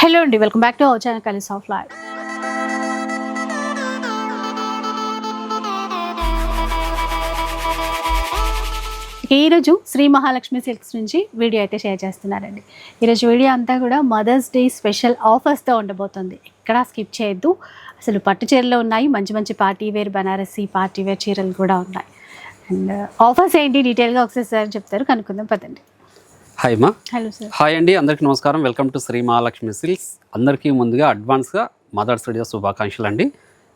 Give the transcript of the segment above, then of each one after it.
Hello అండి welcome back to our channel colours of life ఈరోజు Shri Mahalakshmi silks నుంచి video అయితే షేర్ చేస్తున్నారండి. ఈరోజు వీడియో అంతా కూడా మదర్స్ డే స్పెషల్ ఆఫర్స్తో ఉండబోతుంది. ఎక్కడా స్కిప్ చేయొద్దు. అసలు పట్టు చీరలు ఉన్నాయి మంచి మంచి party wear Banarasi party wear చీరలు కూడా ఉన్నాయి. అండ్ ఆఫర్స్ ఏంటి? డీటెయిల్గా ఒకసారి సార్ చెప్తారు. కనుక్కుందాం పదండి. హాయ్ మా హలో సార్ హాయ్ అండి అందరికీ నమస్కారం. Welcome to Shri Mahalakshmi silks అందరికీ ముందుగా అడ్వాన్స్గా మదర్స్ డే శుభాకాంక్షలు అండి.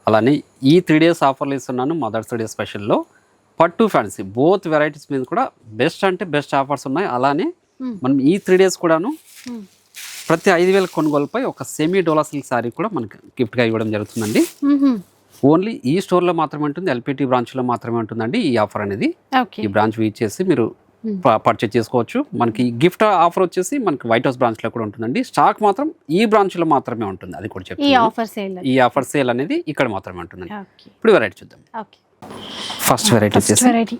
అలానే ఈ త్రీ డేస్ ఆఫర్లు ఇస్తున్నాను మదర్స్ డే స్పెషల్లో పట్టు ఫ్యాన్సీ బోత్ వెరైటీస్ మీద కూడా బెస్ట్ అంటే బెస్ట్ ఆఫర్స్ ఉన్నాయి. అలానే Hmm. మనం ఈ త్రీ డేస్ కూడాను Hmm. ప్రతి ఐదు వేల కొనుగోలుపై ఒక సెమీ డోలా సిల్క్ శారీ కూడా మనకి గిఫ్ట్గా ఇవ్వడం జరుగుతుందండి. ఓన్లీ ఈ స్టోర్లో మాత్రమే ఉంటుంది ఎల్పిటి బ్రాంచ్లో మాత్రమే ఉంటుందండి ఈ ఆఫర్ అనేది. ఓకే ఈ బ్రాంచ్ వీచ్ చేసి మీరు. పర్చేజ్ చేసుకోవచ్చు. మనకి గిఫ్ట్ ఆఫర్ వచ్చేసి మనకి వైట్ హౌస్ బ్రాంచ్లో కూడా ఉంటుందండి. స్టాక్ మాత్రం ఈ బ్రాంచ్లో మాత్రమే ఉంటుంది. అది కూడా ఈ ఆఫర్ సేల్ ఈ ఆఫర్ సేల్ అనేది ఇక్కడ మాత్రమే ఉంటుందండి. ఓకే. ఇప్పుడు వెరైటీ చూద్దాం. ఫస్ట్ వెరైటీ వచ్చేసి వెరైటీ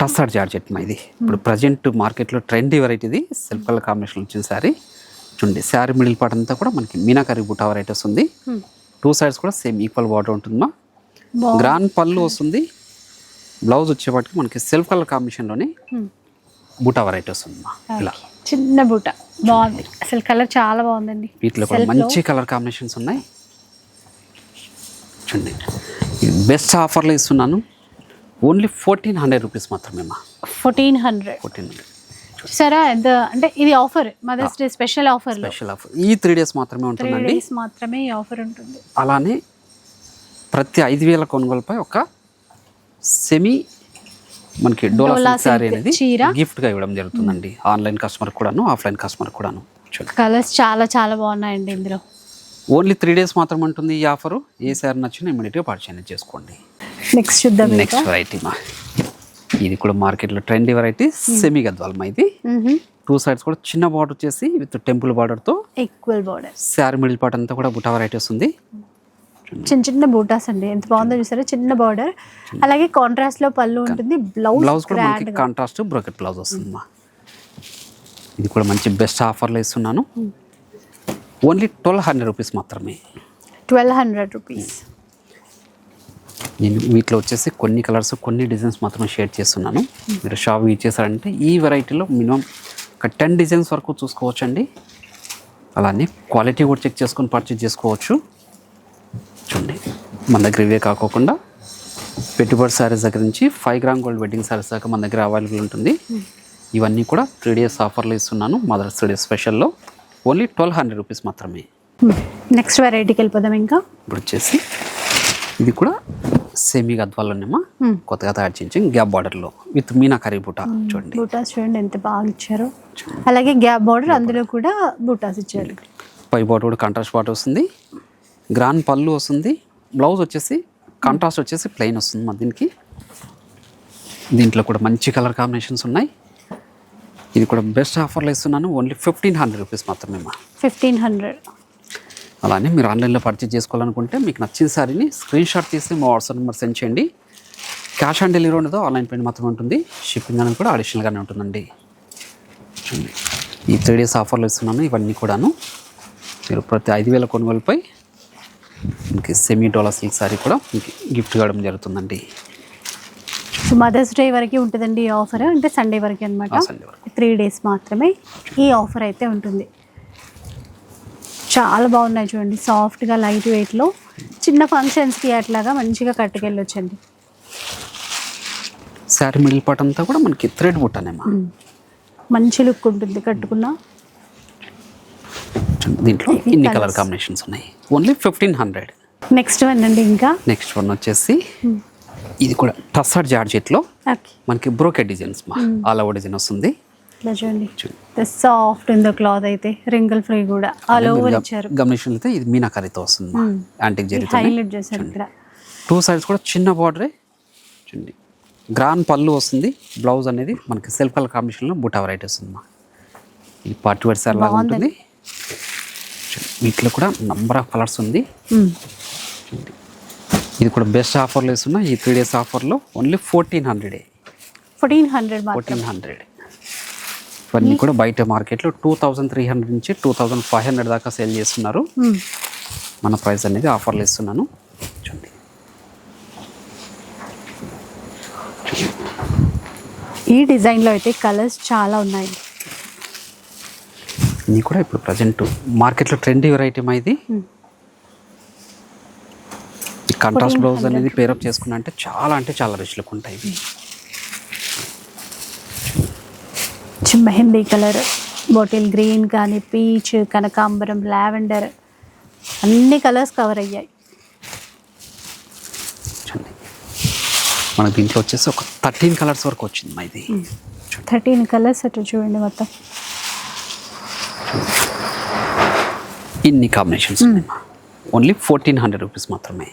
టస్సార్ జార్జెట్ మా ఇది. ఇప్పుడు ప్రజెంట్ మార్కెట్లో ట్రెండీ వెరైటీ ఇది. సెల్ఫ్ కలర్ కాంబినేషన్ వచ్చిన శారీ చూడండి శారీ మిడిల్ పార్ట్ అంతా కూడా మనకి మీనాకరి బుటా వెరైటీ వస్తుంది టూ సైడ్స్ కూడా సేమ్ ఈక్వల్ బార్డర్ ఉంటుందమ్మా. గ్రాండ్ పళ్ళు వస్తుంది. బ్లౌజ్ వచ్చేపాటికి మనకి సెల్ఫ్ కలర్ కాంబినేషన్లోనే బుటా వెరైటీ వస్తుందమ్మా ఇలా. చిన్న బూట. బాగుంది. అసలు కలర్ చాలా బాగుందండి. వీటిలో కూడా మంచి కలర్ కాంబినేషన్స్ ఉన్నాయి. చూడండి. బెస్ట్ ఆఫర్లో ఇస్తున్నాను. ఓన్లీ ఫోర్టీన్ హండ్రెడ్ రూపీస్ మాత్రమే మా ఫోర్టీన్ హండ్రెడ్ ఫోర్టీన్ హండ్రెడ్ సరే ఎంత? అంటే ఇది offer mother's day special offer special offer ఈ త్రీ డేస్ మాత్రమే త్రీ ఉంటుందండి. డేస్ మాత్రమే ఈ ఆఫర్ ఉంటుంది. అలానే ప్రతి ఐదు వేల కొనుగోలుపై ఒక సెమీ మనకి డోలా silk అనేది. గిఫ్ట్గా ఇవ్వడం జరుగుతుందండి. ఆన్లైన్ కస్టమర్ కూడాను ఆఫ్లైన్ కస్టమర్ కూడాను. కలర్స్ చాలా చాలా బాగున్నాయండి ఇందులో. ఓన్లీ త్రీ డేస్ మాత్రమే ఉంటుంది ఈ ఆఫరు. ఏ శారీ నచ్చినా ఇమీడియట్గా పర్చేజ్ చేసుకోండి. నెక్స్ట్ చూద్దాం నెక్స్ట్ వెరైటీ మా. ఇది కూడా మార్కెట్లో ట్రెండీ వెరైటీ సెమీ గద్వాల్ మా ఇది. టూ సైడ్స్ కూడా చిన్న బార్డర్ వచ్చేసి విత్ టెంపుల్ బార్డర్తో equal border saree middle part అంతా కూడా బుటా వెరైటీ వస్తుంది చిన్న చిన్న బూటాస్ అండి. ఎంత బాగుందో చూసారా? చిన్న బార్డర్ అలాగే కాంట్రాస్ట్లో పళ్ళు ఉంటుంది. బ్లౌజ్ బ్లౌజ్ కూడా మనకి కాంట్రాస్ట్ బ్రోకెట్ బ్లౌజ్ వస్తుంది. మా ఇది కూడా మంచి బెస్ట్ ఆఫర్లో ఇస్తున్నాను. ఓన్లీ ట్వెల్వ్ హండ్రెడ్ రూపీస్ మాత్రమే. ట్వెల్వ్ హండ్రెడ్ రూపీస్ నేను వీటిలో వచ్చేసి కొన్ని కలర్స్ కొన్ని డిజైన్స్ మాత్రమే షేర్ చేస్తున్నాను. మీరు షాప్ ఇచ్చేసారంటే ఈ వెరైటీలో మినిమం ఒక టెన్ డిజైన్స్ వరకు చూసుకోవచ్చండి. అలానే క్వాలిటీ కూడా చెక్ చేసుకొని పర్చేజ్ చేసుకోవచ్చు. చూడండి. మన దగ్గర ఇవే కాకోకుండా పెట్టుబడి శారీస్ దగ్గర నుంచి five gram gold wedding sarees దాకా మన దగ్గర అవైలబుల్ ఉంటుంది. ఇవన్నీ కూడా త్రీ డేస్ ఆఫర్లో ఇస్తున్నాను. మదర్స్ డే స్పెషల్లో ఓన్లీ ట్వెల్వ్ హండ్రెడ్ రూపీస్ మాత్రమే. నెక్స్ట్ వెరైటీకి వెళ్ళిపోదాం ఇంకా. ఇప్పుడు వచ్చేసి ఇది కూడా సెమీ గద్వాల్లోనేమా Hmm. కొత్తగా తయారు చేయించాం. గ్యాప్ బార్డర్లో విత్ మీనాకరీ బుట్ట చూడండి. బూటాస్ చూడండి ఎంత బాగా ఇచ్చారో. అలాగే గ్యాప్ బార్డర్ అందులో కూడా బూటాస్ ఇచ్చారు. పై బార్డర్ కూడా కాంట్రాస్ట్ బార్డర్ వస్తుంది. గ్రాండ్ పళ్ళు వస్తుంది బ్లౌజ్ వచ్చేసి కాంట్రాస్ట్ వచ్చేసి ప్లెయిన్ వస్తుంది మా దీనికి. దీంట్లో కూడా మంచి కలర్ కాంబినేషన్స్ ఉన్నాయి. ఇది కూడా బెస్ట్ ఆఫర్లో ఇస్తున్నాను ఓన్లీ ఫిఫ్టీన్ హండ్రెడ్ రూపీస్ మాత్రమే మా. ఫిఫ్టీన్ హండ్రెడ్ అలానే మీరు ఆన్లైన్లో పర్చేజ్ చేసుకోవాలనుకుంటే మీకు నచ్చిన శారీని స్క్రీన్ షాట్ తీసి మా వాట్సాప్ నెంబర్ సెండ్ చేయండి. క్యాష్ ఆన్ డెలివరీ ఉండదు ఆన్లైన్ పేమెంట్ మాత్రమే ఉంటుంది. షిప్పింగ్ అనేది కూడా అడిషనల్గానే ఉంటుందండి. ఈ త్రీ డేస్ ఆఫర్లు ఇస్తున్నాను ఇవన్నీ కూడాను. మీరు ప్రతి ఐదు వేల కొనుగోలుపై మీకు సెమీ డోలా సిల్క్ శారీ కూడా గిఫ్ట్ ఇవ్వడం జరుగుతుందండి. సో మదర్స్ డే వరకు ఉంటుందండి ఈ ఆఫర్ అంటే సండే వరకు అనమాట. త్రీ డేస్ మాత్రమే ఈ ఆఫర్ అయితే ఉంటుంది. చాలా బాగున్నాయి చూడండి సాఫ్ట్గా లైట్ వెయిట్లో చిన్న ఫంక్షన్స్కి అట్లాగా మంచిగా కట్టుకెళ్ళొచ్చండి. శారీ మిడిల్ పార్ట్ అంతా కూడా మనకి థ్రెడ్ బుట్టనేమా మంచి లుక్ ఉంటుంది కట్టుకున్న. దీంట్లో ఇన్ని కలర్ కాంబినేషన్స్ ఉన్నాయి. Only fifteen hundred next one అండి ఇంకా. నెక్స్ట్ వన్ వచ్చేసి ఇది కూడా టస్సర్ జార్జెట్లో మనకి బ్రోకెట్ డిజైన్స్ మా. ఆల్ ఓవర్ డిజైన్ వస్తుంది. ఇట్లా చూడండి సాఫ్ట్ ఉందో క్లాత్ అయితే రింగిల్ ఫ్రీ కూడా. ఆల్ ఓవర్ ఇచ్చారు. గమనించినట్లయితే ఇది మీనాకరితో వస్తుంది యాంటిక్ జరిగితే హైలైట్ చేశారు ఇక్కడ. టూ సైడ్స్ కూడా చిన్న బార్డరే చూడండి. గ్రాండ్ పళ్ళు వస్తుంది. బ్లౌజ్ అనేది మనకి సెల్ఫ్ కలర్ కాంబినేషన్లో బుటా వెరైటీ వస్తుంది ఇది పార్టీ వేర్ సార్ లాగా ఉంటుంది. వీటిలో కూడా నంబర్ ఆఫ్ కలర్స్ ఉంది. మ్మ్. ఇది కూడా బెస్ట్ ఆఫర్లో ఇస్తున్నా ఈ త్రీ డేస్ ఆఫర్లో ఓన్లీ ఫోర్టీన్ హండ్రెడే ఫోర్టీన్ హండ్రెడ్ ఫోర్టీన్ హండ్రెడ్ ఇవన్నీ కూడా బయట మార్కెట్లో టూ థౌజండ్ త్రీ హండ్రెడ్ నుంచి టూ థౌజండ్ ఫైవ్ హండ్రెడ్ దాకా సేల్ చేస్తున్నారు. మన ప్రైస్ అనేది ఆఫర్లు ఇస్తున్నాను చూడండి. ఈ డిజైన్లో అయితే కలర్స్ చాలా ఉన్నాయి. ఇది కూడా ఇప్పుడు ప్రజెంట్ మార్కెట్లో ట్రెండీ వెరైటీ ఇది. కంట్రాస్ట్ బ్లౌజ్ అనేది పేరప్ చేసుకున్నా అంటే చాలా అంటే చాలా రిచ్ లుక్ ఉంటాయి ఇవి మెహందీ కలర్ బాటిల్ గ్రీన్ కానీ పీచ్ కనకాంబరం లావెండర్ అన్ని కలర్స్ కవర్ అయ్యాయి. మనకి దీంట్లో వచ్చేసి ఒక థర్టీన్ కలర్స్ వరకు వచ్చింది మా ఇది. థర్టీన్ కలర్స్ అటు చూడండి మొత్తం. ఇన్ని కాంబినేషన్స్ ఉన్నాయి ఓన్లీ ఫోర్టీన్ హండ్రెడ్ రూపీస్ మాత్రమే.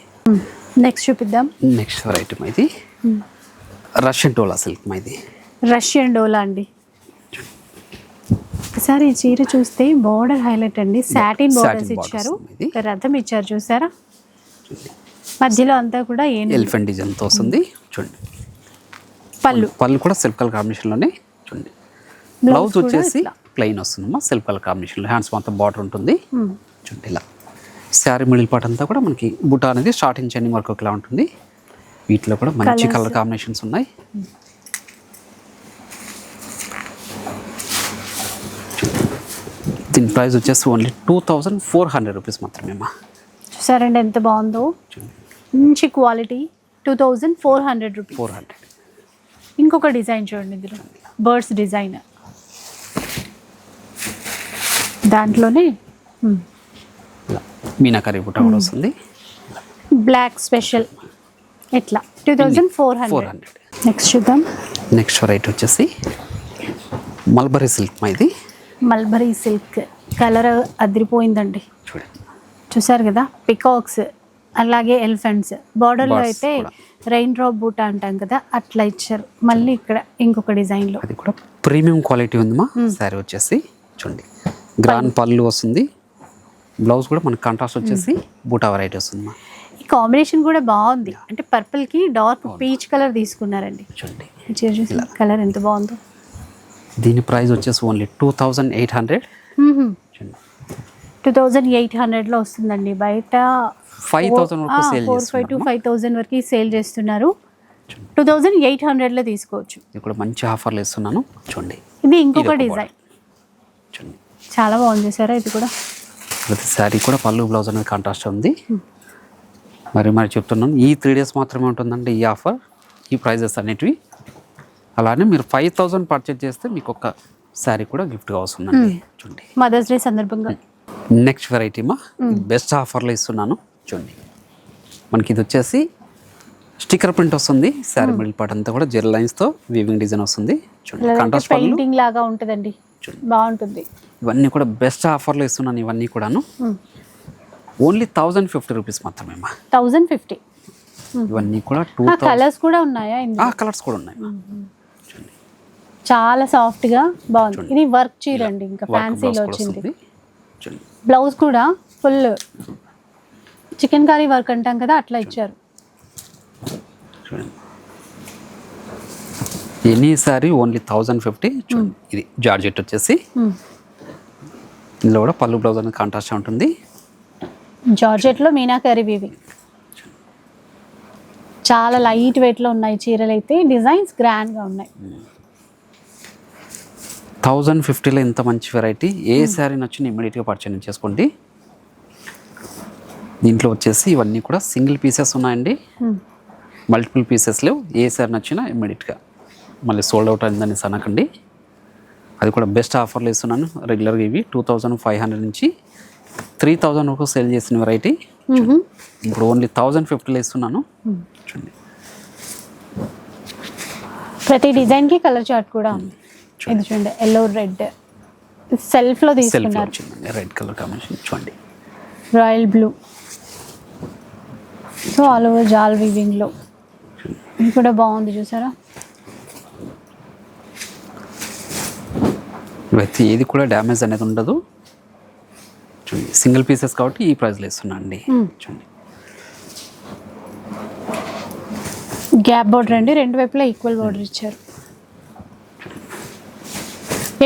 నెక్స్ట్ చూపిద్దాం. నెక్స్ట్ వెరైటీ మా ఇది. రష్యన్ టోలా సిల్క్ మా ఇది. రష్యన్ డోలా అండి. ఒకసారి ఈ చీర చూస్తే బోర్డర్ హైలైట్ అండి. సాటిన్ బోర్డర్స్ ఇచ్చారు. రథం ఇచ్చారు చూసారా? మధ్యలో అంతా కూడా ఏం ఎలిఫెంట్ డిజైన్తో వస్తుంది. చూడండి. పళ్ళు. పళ్ళు కూడా సెల్ఫ్ కలర్ కాంబినేషన్లోనే చూడండి. బ్లౌజ్ వచ్చేసి. ప్లెయిన్ వస్తుందమ్మా సెల్ఫ్ కలర్ కాంబినేషన్లో హ్యాండ్స్ మొత్తం బార్డర్ ఉంటుంది. చూడండి ఇలా. శారీ మిడిల్ పార్ట్ అంతా కూడా మనకి బుట్ట అనేది స్టార్టింగ్ చెండింగ్ వరకు ఇలా ఉంటుంది. వీటిలో కూడా మంచి. కలర్ కాంబినేషన్స్ ఉన్నాయి. దీని ప్రైస్ వచ్చేసి only two thousand four hundred rupees మాత్రమే అమ్మా. చూసారండి ఎంత బాగుందో? మంచి quality two thousand four hundred rupees. Four hundred. ఇంకొక డిజైన్ చూడండి ఇందులో. Birds design. దాంట్లోనే మీనాకరీ బుట్ట కూడా వస్తుంది. బ్లాక్ స్పెషల్ ఎట్లా? Two thousand four four hundred hundred next చూద్దాం. నెక్స్ట్ వెరైటీ వచ్చేసి మల్బరీ సిల్క్ మా ఇది. మల్బరీ సిల్క్ కలర్ అదిరిపోయిందండి. చూడండి. చూసారు కదా? పికాక్స్ అలాగే ఎలిఫెంట్స్ బార్డర్లో అయితే. రెయిన్ డ్రాప్ బూట అంటాం కదా? అట్లా ఇచ్చారు. మళ్ళీ ఇక్కడ ఇంకొక డిజైన్లో అది కూడా ప్రీమియం క్వాలిటీ ఉందమ్మా. శారీ వచ్చేసి చూడండి. గ్రాండ్ పళ్ళు వస్తుంది. బ్లౌజ్ కూడా మనకి కాంట్రాస్ట్ వచ్చేసి బూటా వెరైటీ వస్తుందమ్మా. ఈ కాంబినేషన్ కూడా బాగుంది. అంటే పర్పుల్కి డార్క్ పీచ్ కలర్ తీసుకున్నారండి. చూడండి. కలర్ ఎంత బాగుందో. దీని ప్రైస్ వచ్చేసి only two thousand eight hundred two thousand eight హండ్రెడ్లో వస్తుందండి. బయట ఫైవ్ థౌసండ్ వరకు sale four five to five thousand వరకు సేల్ చేస్తున్నారు. టూ థౌజండ్ ఎయిట్ హండ్రెడ్లో తీసుకోవచ్చు. ఇది కూడా మంచి ఆఫర్లు ఇస్తున్నాను. చూడండి. ఇది ఇంకొక డిజైన్ చూడండి. చాలా బాగుంది చూసారా ఇది కూడా. ప్రతి శారీ కూడా పళ్ళు బ్లౌజ్ అనేది కాంట్రాస్ట్ ఉంది. మరి మరి చెప్తున్నాను ఈ త్రీ డేస్ మాత్రమే ఉంటుందండి ఈ ఆఫర్ ఈ ప్రైజెస్ అన్నిటివి. అలానే మీరు ఫైవ్ థౌజండ్ పర్చేజ్ చేస్తే మీకు ఒక శారీ కూడా గిఫ్ట్గా వస్తుందండి చూడండి. మదర్స్ డే సందర్భంగా. నెక్స్ట్ వెరైటీ మా. బెస్ట్ ఆఫర్లో ఇస్తున్నాను. చూడండి. మనకి ఇది వచ్చేసి స్టిక్కర్ ప్రింట్ వస్తుంది. శారీ మిడిల్ పార్ట్ అంతా కూడా జెల్ లైన్స్తో వీవింగ్ డిజైన్ వస్తుంది. చూడండి. కాంట్రాస్ట్ పెయింటింగ్ లాగా ఉంటుందండి. చూడండి. బాగుంటుంది. ఇవన్నీ కూడా బెస్ట్ ఆఫర్లో ఇస్తున్నాను ఇవన్నీ కూడాను. ఓన్లీ థౌజండ్ ఫిఫ్టీ రూపీస్ మాత్రమే థౌజండ్ ఫిఫ్టీ ఇవన్నీ కూడా టూ కలర్స్ కూడా ఉన్నాయా కలర్స్ కూడా ఉన్నాయి. చాలా సాఫ్ట్గా బాగుంది. ఇది వర్క్ చీర అండి ఇంకా ఫ్యాన్సీలో వచ్చింది. బ్లౌజ్ కూడా ఫుల్ చికెన్ కర్రీ వర్క్ అంటాం కదా అట్లా ఇచ్చారు. Any saree only thousand fifty చూడండి ఇది జార్జెట్ వచ్చేసి. ఇందులో కూడా పళ్ళు బ్లౌజ్ అనేది కాంట్రాస్ట్ ఉంటుంది. జార్జెట్లో మీనా కర్రీ వీవింగ్ చాలా లైట్ వెయిట్లో ఉన్నాయి చీరలు అయితే డిజైన్స్ గ్రాండ్గా ఉన్నాయి. థౌజండ్ ఫిఫ్టీలో ఇంత మంచి వెరైటీ. ఏ శారీ నచ్చిన ఇమీడియట్గా పర్చేజ్ చేసుకోండి. దీంట్లో వచ్చేసి ఇవన్నీ కూడా సింగిల్ పీసెస్ ఉన్నాయండి. మల్టిపుల్ పీసెస్ లేవు. ఏ సారీ నచ్చినా ఇమ్మీడియట్గా. మళ్ళీ సోల్డ్ అవుట్ అయిందని అనకండి అది కూడా బెస్ట్ ఆఫర్లు ఇస్తున్నాను. రెగ్యులర్గా ఇవి టూ థౌజండ్ ఫైవ్ హండ్రెడ్ నుంచి త్రీ థౌజండ్ వరకు సేల్ చేసిన వెరైటీ. ఇప్పుడు ఓన్లీ థౌజండ్ ఫిఫ్టీలో ఇస్తున్నాను. చూడండి. ప్రతి డిజైన్కి కలర్ చార్ట్ కూడా ఉంది. ఇది చూడండి ఎల్లో రెడ్ సెల్ఫ్లో తీసుకున్నారు. రెడ్ కలర్ కాంబినేషన్ చూడండి. Royal blue so all over jaal వీవింగ్లో. ఇది కూడా బాగుంది చూసారా? ఇవైతే ఏది కూడా డ్యామేజ్ అనేది ఉండదు. చూడండి సింగిల్ పీసెస్ కాబట్టి ఈ ప్రైస్లో ఇస్తున్నాను అండి. చూడండి. గ్యాప్ బోర్డర్ అండి రెండు వైపులా ఈక్వల్ బోర్డర్ ఇచ్చారు.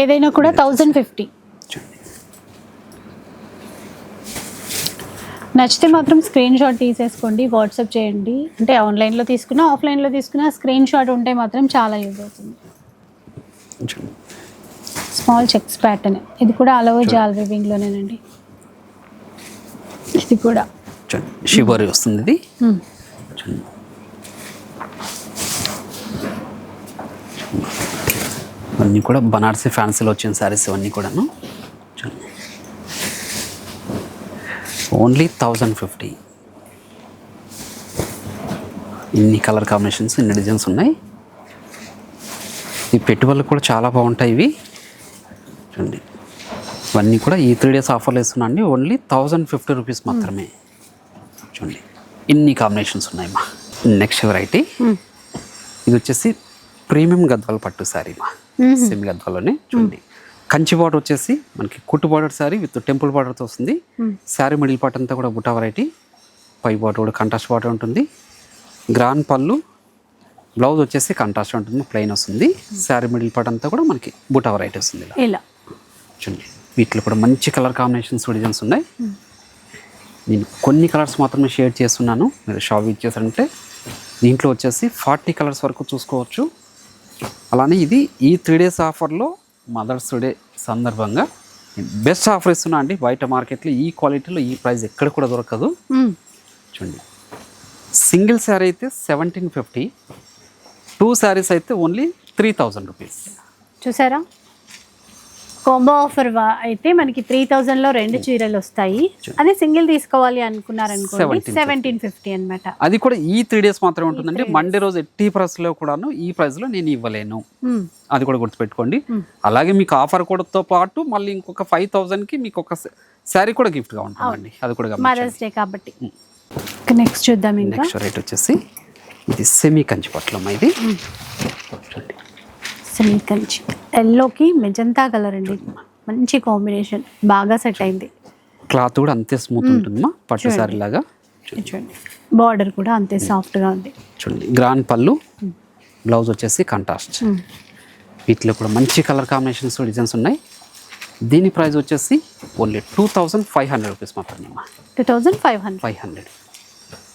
ఏదైనా కూడా థౌజండ్ ఫిఫ్టీ నచ్చితే మాత్రం స్క్రీన్ షాట్ తీసేసుకోండి వాట్సాప్ చేయండి. అంటే ఆన్లైన్లో తీసుకున్నా ఆఫ్లైన్లో తీసుకున్నా స్క్రీన్ షాట్ ఉంటే మాత్రం చాలా యూజ్ అవుతుంది. చూడండి. Small checks pattern. ఇది కూడా ఓవర్ జాల్ వివింగ్లోనేనండి ఇది కూడా. చూడండి షిబోరి వస్తుంది ఇది. ఇవన్నీ కూడా బనారసి ఫ్యాన్సీలో వచ్చిన శారీస్ ఇవన్నీ కూడాను. Only thousand fifty. ఇన్ని కలర్ కాంబినేషన్స్ ఇన్ని డిజైన్స్ ఉన్నాయి. ఈ పెట్టుబడులు కూడా చాలా బాగుంటాయి ఇవి. ఇవన్నీ కూడా ఈ త్రీ డేస్ ఆఫర్లు ఇస్తున్నా అండి ఓన్లీ థౌజండ్ ఫిఫ్టీ రూపీస్ మాత్రమే. చూడండి. ఇన్ని కాంబినేషన్స్ ఉన్నాయి మా. Next variety. ఇది వచ్చేసి ప్రీమియం గద్వాల పట్టు శారీ మా. సెమీ గద్వాలోనే చూడండి. కంచి బార్డర్ వచ్చేసి మనకి కుట్టు బార్డర్ శారీ విత్ టెంపుల్ బార్డర్తో వస్తుంది. శారీ మిడిల్ పార్ట్ అంతా కూడా బుటా వెరైటీ పై బార్డర్ కూడా కంట్రాస్ట్ బార్డర్ ఉంటుంది. గ్రాన్ పళ్ళు బ్లౌజ్ వచ్చేసి కంట్రాస్ట్ ఉంటుంది. ప్లెయిన్ వస్తుంది. శారీ మిడిల్ పార్ట్ అంతా కూడా మనకి బుటా వెరైటీ వస్తుంది ఇలా. చూడండి. వీటిలో కూడా మంచి కలర్ కాంబినేషన్స్ డిజైన్స్ ఉన్నాయి. నేను కొన్ని కలర్స్ మాత్రమే షేర్ చేస్తున్నాను. మీరు షాప్ ఇచ్చేసారంటే దీంట్లో వచ్చేసి ఫార్టీ కలర్స్ వరకు చూసుకోవచ్చు. అలానే ఇది ఈ త్రీ డేస్ ఆఫర్లో మదర్స్ డే సందర్భంగా బెస్ట్ ఆఫర్ ఇస్తున్నా అండి. బయట మార్కెట్లో ఈ క్వాలిటీలో ఈ ప్రైస్ ఎక్కడ కూడా దొరకదు. చూడండి. సింగిల్ శారీ అయితే సెవెంటీన్ ఫిఫ్టీ టూ శారీస్ అయితే ఓన్లీ త్రీ థౌజండ్ రూపీస్ చూసారా? కాంబో ఆఫర్ అయితే మనకి త్రీ థౌజండ్లో రెండు చీరలు వస్తాయి. అదే సింగిల్ తీసుకోవాలి అనుకున్నారనుకోండి 1750. సెవెంటీన్ ఫిఫ్టీ అనమాట అది కూడా ఈ త్రీ డేస్ మాత్రమే ఉంటుందండి. మండే రోజు ఎట్టి ప్రైస్లో కూడాను ఈ ప్రైస్లో నేను ఇవ్వలేను. అది కూడా గుర్తుపెట్టుకోండి. అలాగే మీకు ఆఫర్ కూడాతో పాటు మళ్ళీ ఇంకొక ఫైవ్ థౌజండ్కి మీకు ఒక శారీ కూడా గిఫ్ట్గా ఉంటుందండి. అది కూడా మదర్స్ డే కాబట్టి. నెక్స్ట్ చూద్దాం ఇంకా. నెక్స్ట్ రేట్ వచ్చేసి ఇది సెమీ కంచి పట్లమ్మ ఇది చూడండి. సెమీ కంచి ఎల్లోకి మెజంతా కలర్ అండి. మంచి కాంబినేషన్ బాగా సెట్ అయింది. క్లాత్ కూడా అంతే స్మూత్ ఉంటుందమ్మా పట్టు శారీ లాగా. చూడండి. బార్డర్ కూడా అంతే సాఫ్ట్గా ఉంది. చూడండి గ్రాండ్ పళ్ళు బ్లౌజ్ వచ్చేసి కంటాస్ట్ మ్మ్. వీటిలో కూడా మంచి కలర్ కాంబినేషన్స్ డిజైన్స్ ఉన్నాయి. దీని ప్రైస్ వచ్చేసి only two thousand five hundred rupees మాత్రమే అమ్మా two thousand five hundred five hundred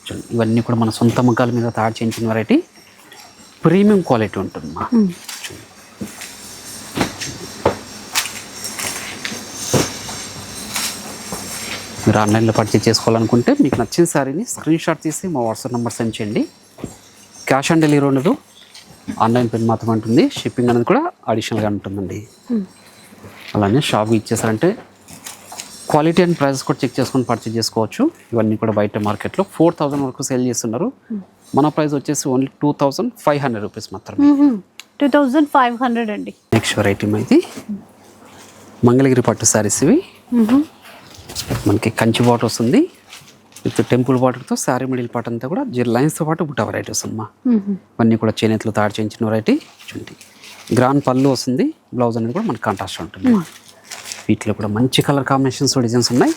చూడండి ఇవన్నీ కూడా మన సొంత ముగ్గాల మీద తయారు చేయించిన వెరైటీ ప్రీమియం క్వాలిటీ ఉంటుందమ్మా. మీరు ఆన్లైన్లో పర్చేజ్ చేసుకోవాలనుకుంటే మీకు నచ్చిన శారీని స్క్రీన్ షాట్ తీసి మా వాట్సాప్ నెంబర్ సెండ్ చేయండి. క్యాష్ ఆన్ డెలివరీ ఉండదు. ఆన్లైన్ పేమెంట్ మాత్రం ఉంటుంది. షిప్పింగ్ అనేది కూడా అడిషనల్గా ఉంటుందండి. అలానే షాప్ ఇచ్చేసారంటే క్వాలిటీ అండ్ ప్రైస్ కూడా చెక్ చేసుకొని పర్చేజ్ చేసుకోవచ్చు. ఇవన్నీ కూడా బయట మార్కెట్లో ఫోర్ థౌజండ్ వరకు సేల్ చేస్తున్నారు. మన ప్రైస్ వచ్చేసి only two thousand five hundred rupees మాత్రమే. టూ థౌజండ్ ఫైవ్ హండ్రెడ్ అండి. నెక్స్ట్ వెరైటీ ఇది. మంగళగిరి పట్టు శారీస్ ఇవి. మనకి కంచి బాట్ వస్తుంది. విత్ టెంపుల్ బాటర్తో శారీ మిడిల్ పార్ట్ అంతా కూడా జీ లైన్స్తో పాటు బుట్ట వెరైటీ వస్తుందమ్మా ఇవన్నీ కూడా చేనేతలు తయారు చేయించిన వెరైటీ చూడండి. గ్రాండ్ పళ్ళు వస్తుంది. బ్లౌజ్ అనేది కూడా మనకి కాంట్రాస్ట్ ఉంటుంది. వీటిలో కూడా మంచి కలర్ కాంబినేషన్స్ డిజైన్స్ ఉన్నాయి.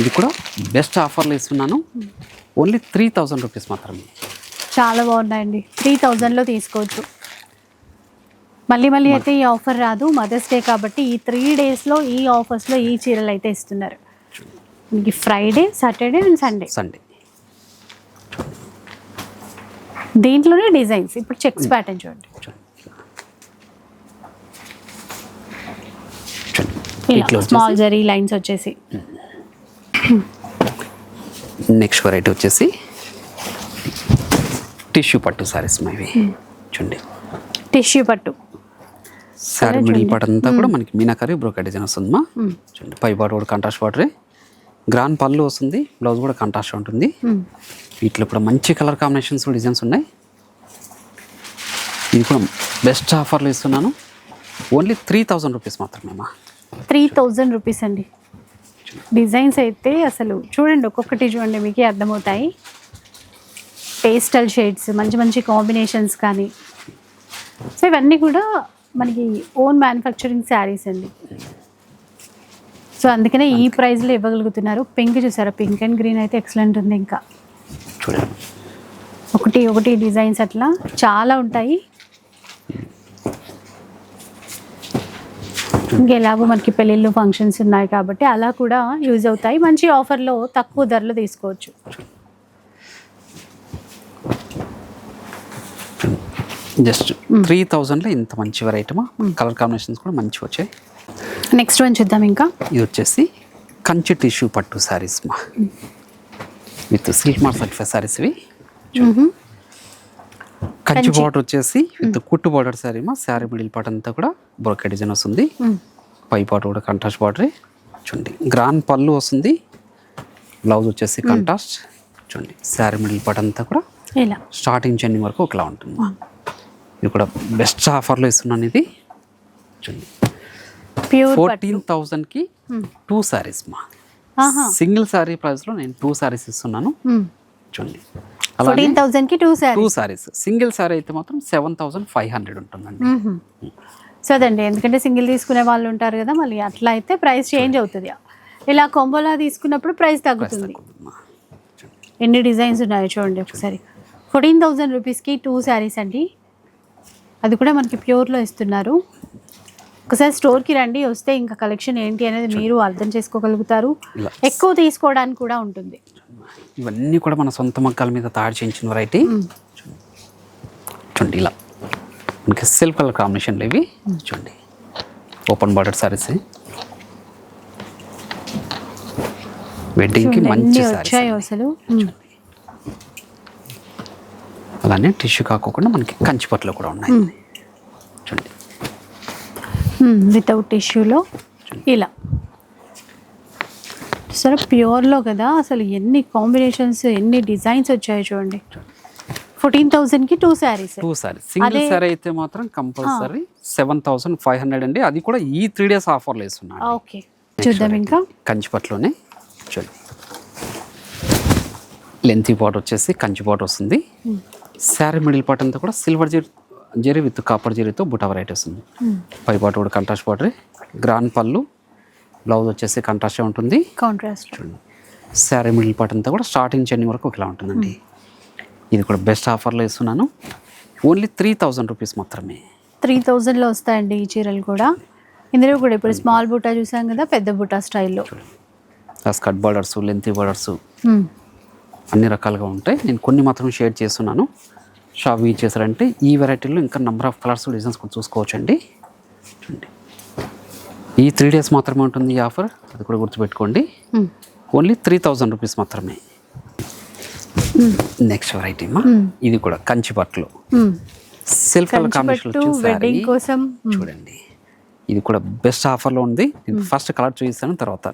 ఇది కూడా బెస్ట్ ఆఫర్లు ఇస్తున్నాను. ఓన్లీ త్రీ థౌజండ్ రూపీస్ మాత్రమే. చాలా బాగున్నాయండి. త్రీ థౌజండ్లో తీసుకోవచ్చు. మళ్ళీ మళ్ళీ అయితే ఈ ఆఫర్ రాదు. మదర్స్ డే కాబట్టి ఈ త్రీ డేస్లో ఈ ఆఫర్స్లో ఈ చీరలు అయితే ఇస్తున్నారు. మనకి Friday Saturday and Sunday. Sunday. దీంట్లోనే డిజైన్స్. ఇప్పుడు చెక్స్ ప్యాటర్న్ చూడండి. స్మాల్ జరీ లైన్స్ వచ్చేసి. నెక్స్ట్ వెరైటీ వచ్చేసి టిష్యూ పట్టు సారీస్ ఇవి చూడండి. టిష్యూ పట్టు. శారీ మిడిల్ పార్ట్ అంతా కూడా మనకి మీనాకరి బ్రోకెట్ డిజైన్ వస్తుందమ్మా. చూడండి పై పార్ట్ కూడా కంట్రాస్ట్ వాటరే గ్రాండ్ పళ్ళు వస్తుంది బ్లౌజ్ కూడా కంట్రాస్ట్ ఉంటుంది. వీటిలో కూడా మంచి కలర్ కాంబినేషన్స్ డిజైన్స్ ఉన్నాయి. ఇది కూడా బెస్ట్ ఆఫర్లు ఇస్తున్నాను. ఓన్లీ త్రీ థౌజండ్ రూపీస్ మాత్రమే అమ్మా త్రీ థౌజండ్ రూపీస్ అండి. డిజైన్స్ అయితే అసలు చూడండి ఒక్కొక్కటి చూడండి మీకే అర్థమవుతాయి. పేస్టల్ షేడ్స్ మంచి మంచి కాంబినేషన్స్ కానీ. సో ఇవన్నీ కూడా మనకి ఓన్ మ్యానుఫ్యాక్చరింగ్ శారీస్ అండి. సో అందుకనే ఈ ప్రైస్లో ఇవ్వగలుగుతున్నారు. పింక్ చూసారా? పింక్ అండ్ గ్రీన్ అయితే ఎక్సలెంట్ ఉంది ఇంకా. చూడండి. ఒకటి ఒకటి డిజైన్స్ అట్లా చాలా ఉంటాయి. ఇంకెలాగో మనకి పెళ్ళిళ్ళు ఫంక్షన్స్ ఉన్నాయి కాబట్టి అలా కూడా యూజ్ అవుతాయి. మంచి ఆఫర్లో తక్కువ ధరలో తీసుకోవచ్చు. జస్ట్ త్రీ థౌజండ్లో ఇంత మంచి వెరైటీమా? కలర్ కాంబినేషన్స్ కూడా మంచిగా వచ్చాయి. నెక్స్ట్ వన్ చూద్దాం ఇంకా. ఇది వచ్చేసి కంచి టిష్యూ పట్టు శారీస్ మా. With silk mark certified sarees ఇవి. కంచి బార్డర్ వచ్చేసి విత్ కుట్టు బార్డర్ శారీ మా. శారీ మిడిల్ పార్ట్ అంతా కూడా బ్రోకెట్ డిజైన్ వస్తుంది. పై పార్ట్ కూడా కంట్రాస్ట్ బార్డరే చూడండి. గ్రాండ్ పళ్ళు వస్తుంది. బ్లౌజ్ వచ్చేసి కంట్రాస్ట్ చూడండి. శారీ మిడిల్ పార్ట్ అంతా కూడా ఇలా. స్టార్టింగ్ చెండింగ్ వరకు ఒకలా ఉంటుంది. ఇది కూడా బెస్ట్ ఆఫర్లో ఇస్తున్నాను ఇది. చూడండి. ఫోర్టీన్ థౌజండ్కి టూ శారీస్ మా. సింగిల్ శారీ ప్రైస్లో నేను టూ శారీస్ ఇస్తున్నాను. చూడండి. ఫోర్టీన్ థౌసండ్కి టూ టూ సింగిల్ శారీ అయితే మాత్రం సెవెన్ థౌసండ్ ఫైవ్ హండ్రెడ్ ఉంటుందండి. సో అదండి ఎందుకంటే సింగిల్ తీసుకునే వాళ్ళు ఉంటారు కదా మళ్ళీ అట్లా అయితే ప్రైస్ చేంజ్ అవుతుంది. ఇలా కొంబోలా తీసుకున్నప్పుడు ప్రైస్ తగ్గుతుంది. ఎన్ని డిజైన్స్ ఉన్నాయో చూడండి ఒకసారి. ఫోర్టీన్ థౌజండ్ రూపీస్కి టూ శారీస్ అండి. అది కూడా మనకి ప్యూర్లో ఇస్తున్నారు. ఒకసారి స్టోర్కి రండి వస్తే ఇంకా కలెక్షన్ ఏంటి అనేది మీరు అర్థం చేసుకోగలుగుతారు. ఎక్కువ తీసుకోవడానికి కూడా ఉంటుంది. ఇవన్నీ కూడా మన సొంత మగ్గాల మీద తయారు చేయించిన వెరైటీ చూడండి ఇలా. మనకి సిల్క్ కలర్ కాంబినేషన్లు ఇవి. చూడండి. ఓపెన్ బార్డర్ సారీస్ వెడ్డింగ్కి మంచి వచ్చాయో అసలు. అలానే టిష్యూ కాకుండా మనకి కంచిపట్లో కూడా ఉన్నాయి. చూడండి. వితౌట్ టిష్యూలో ఇలా. సరే ప్యూర్లో కదా అసలు ఎన్ని కాంబినేషన్స్ ఎన్ని డిజైన్స్ వచ్చాయో చూడండి. ఫోర్టీన్ థౌజండ్కి two sarees two saree single saree అయితే మాత్రం compulsory seven thousand five hundred అండి. అది కూడా ఈ త్రీ డేస్ ఆఫర్లో ఇస్తున్నాను ఓకే. చూద్దాం ఇంకా. కంచిపట్లోనే చూడండి. లెంతీ పాట్ వచ్చేసి కంచి పాట్ వస్తుంది. శారీ మిడిల్ పార్ట్ అంతా కూడా silver zari zari with copper జరీతో బుటా వెరైటీ వస్తుంది పై పాటు కూడా కంట్రాస్ట్ బార్డర్ గ్రాండ్ పళ్ళు బ్లౌజ్ వచ్చేసి కంట్రాస్టే ఉంటుంది. కాంట్రాస్ట్ శారీ మిడిల్ పార్ట్ అంతా కూడా స్టార్టింగ్ చెండింగ్ వరకు ఒకలా ఉంటుందండి. ఇది కూడా బెస్ట్ ఆఫర్లో ఇస్తున్నాను. ఓన్లీ త్రీ థౌజండ్ రూపీస్ మాత్రమే. త్రీ థౌజండ్లో వస్తాయండి ఈ చీరలు కూడా. ఇందులో కూడా ఇప్పుడు స్మాల్ బుట్టా చూసాం కదా పెద్ద బుట్టా స్టైల్లో ఆ స్కర్ట్ బార్డర్స్ లెంతీ బార్డర్స్ అన్ని రకాలుగా ఉంటాయి. నేను కొన్ని మాత్రం షేడ్ చేస్తున్నాను. షాప్ యూజ్ చేశారంటే ఈ వెరైటీలో ఇంకా నెంబర్ ఆఫ్ కలర్స్ డిజైన్స్ కూడా చూసుకోవచ్చండి. చూడండి ఈ త్రీ డేస్ మాత్రమే ఉంటుంది ఈ ఆఫర్ అది కూడా గుర్తుపెట్టుకోండి. ఓన్లీ త్రీ థౌజండ్ రూపీస్ మాత్రమే. నెక్స్ట్ వెరైటీ మా. ఇది కూడా కంచి బట్టలు సిల్క్ కలర్ కాంబినేషన్ పట్టు వెడ్డింగ్ కోసం చూడండి. ఇది కూడా బెస్ట్ ఆఫర్లో ఉంది. ఫస్ట్ కలర్ చూపిస్తాను తర్వాత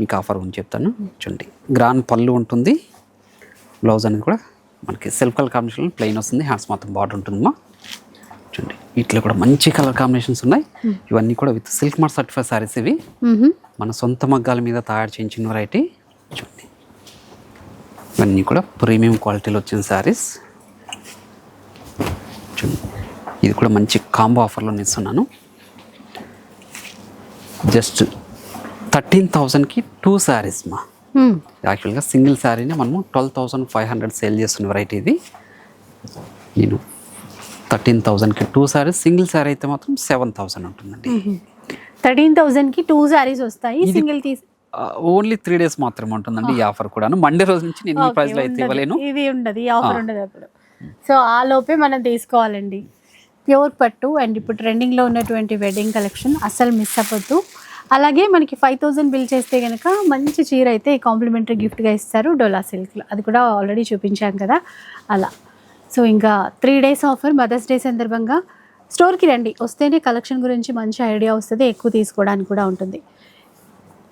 మీకు ఆఫర్ గురించి చెప్తాను. చూడండి. గ్రాండ్ పళ్ళు ఉంటుంది. బ్లౌజ్ అనేది కూడా మనకి సెల్ఫ్ కలర్ కాంబినేషన్ ప్లెయిన్ వస్తుంది. హ్యాండ్స్ మాత్రం బార్డర్ ఉంటుందమ్మా. చూడండి వీటిలో కూడా మంచి కలర్ కాంబినేషన్స్ ఉన్నాయి. ఇవన్నీ కూడా with silk mark certified sarees ఇవి. మన సొంత మగ్గాల మీద తయారు చేయించిన వెరైటీ చూడండి. ఇవన్నీ కూడా ప్రీమియం క్వాలిటీలో వచ్చిన శారీస్ చూడండి ఇది కూడా మంచి కాంబో ఆఫర్లో ఇస్తున్నాను. జస్ట్ థర్టీన్ థౌజండ్కి టూ శారీస్ మా. యాక్చువల్గా సింగిల్ శారీని మనము twelve thousand five hundred sale చేస్తున్న వెరైటీ ఇది. నేను థర్టీన్ థౌజండ్కి టూ శారీస్ సింగిల్ శారీ అయితే మాత్రం సెవెన్ థౌసండ్ ఉంటుందండి. థర్టీన్ థౌజండ్కి టూ శారీస్ వస్తాయి సింగిల్ తీసి. ఓన్లీ త్రీ డేస్ మాత్రమే ఉంటుందండి ఈ ఆఫర్ కూడా మండే రోజు నుంచి నేను ఈ ప్రైస్లో అయితే. ఇవ్వలేను. ఇది ఉండదు ఈ ఆఫర్ ఉండదు అప్పుడు. సో ఆ లోపే మనం తీసుకోవాలండి. ప్యూర్ పట్టు అండ్ ఇప్పుడు ట్రెండింగ్లో ఉన్నటువంటి వెడ్డింగ్ కలెక్షన్ అస్సలు మిస్ అవ్వద్దు. అలాగే మనకి ఫైవ్ థౌజండ్ బిల్ చేస్తే కనుక మంచి చీర అయితే కాంప్లిమెంటరీ గిఫ్ట్గా ఇస్తారు డోలా సిల్క్లో అది కూడా ఆల్రెడీ చూపించాం కదా. అలా. సో ఇంకా three days offer mother's day సందర్భంగా స్టోర్కి రండి. వస్తేనే కలెక్షన్ గురించి మంచి ఐడియా వస్తుంది ఎక్కువ తీసుకోవడానికి కూడా ఉంటుంది.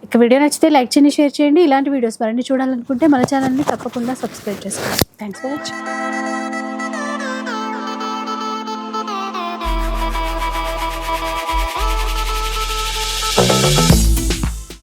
ఇక వీడియో నచ్చితే లైక్ చేయండి షేర్ చేయండి. ఇలాంటి వీడియోస్ మరిన్ని చూడాలనుకుంటే మన ఛానల్ని తప్పకుండా సబ్స్క్రైబ్ చేసుకోండి. Thanks for watching